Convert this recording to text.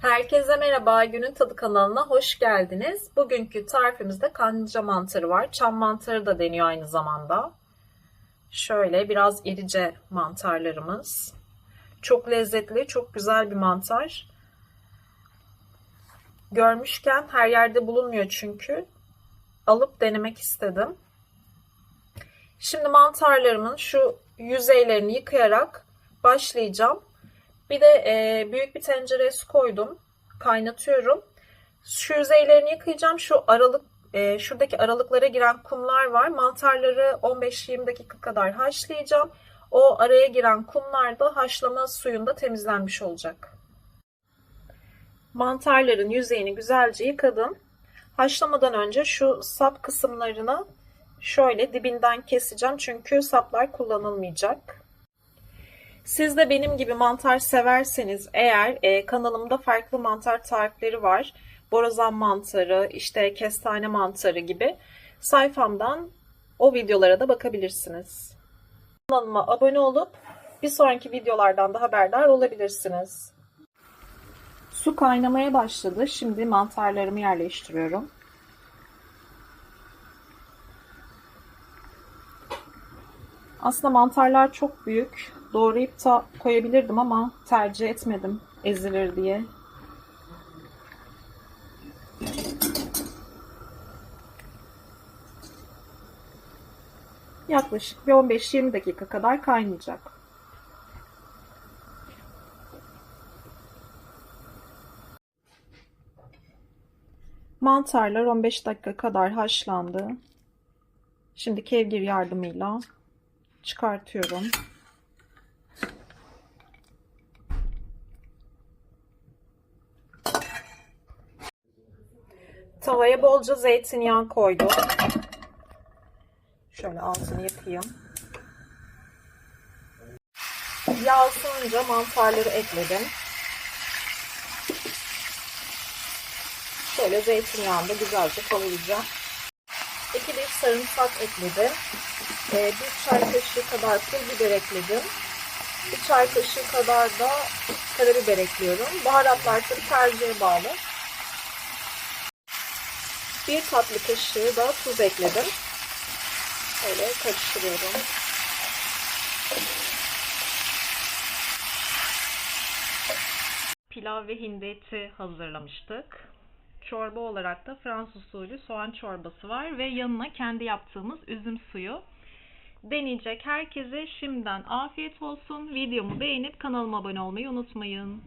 Herkese merhaba, Günün Tadı kanalına hoş geldiniz. Bugünkü tarifimizde kanca mantarı var. Çam mantarı da deniyor aynı zamanda. Şöyle biraz irice mantarlarımız. Çok lezzetli, çok güzel bir mantar. Görmüşken her yerde bulunmuyor çünkü. Alıp denemek istedim. Şimdi mantarlarımın şu yüzeylerini yıkayarak başlayacağım. Bir de e, büyük bir tencereye su koydum. Kaynatıyorum. Şu yüzeylerini yıkayacağım. Şu aralık e, şuradaki aralıklara giren kumlar var. Mantarları 15-20 dakika kadar haşlayacağım. O araya giren kumlar da haşlama suyunda temizlenmiş olacak. Mantarların yüzeyini güzelce yıkadım. Haşlamadan önce şu sap kısımlarını şöyle dibinden keseceğim. Çünkü saplar kullanılmayacak. Siz de benim gibi mantar severseniz eğer e, kanalımda farklı mantar tarifleri var. Borazan mantarı, işte kestane mantarı gibi sayfamdan o videolara da bakabilirsiniz. Kanalıma abone olup bir sonraki videolardan da haberdar olabilirsiniz. Su kaynamaya başladı. Şimdi mantarlarımı yerleştiriyorum. Aslında mantarlar çok büyük. Doğrayıp da koyabilirdim ama tercih etmedim ezilir diye. Yaklaşık bir 15-20 dakika kadar kaynayacak. Mantarlar 15 dakika kadar haşlandı. Şimdi kevgir yardımıyla çıkartıyorum. Tavaya bolca zeytinyağı koydum. Şöyle altını yakayım. Yağ ısınınca mantarları ekledim. Şöyle zeytinyağında güzelce kavuracağım. 2 diş sarımsak ekledim. Ee, bir çay kaşığı kadar pul biber ekledim. Bir çay kaşığı kadar da karabiber ekliyorum. Baharatlar tabii tercihe bağlı. Bir tatlı kaşığı da tuz ekledim. Böyle karıştırıyorum. Pilav ve hindi eti hazırlamıştık. Çorba olarak da Fransız usulü soğan çorbası var ve yanına kendi yaptığımız üzüm suyu. Deneyecek herkese şimdiden afiyet olsun. Videomu beğenip kanalıma abone olmayı unutmayın.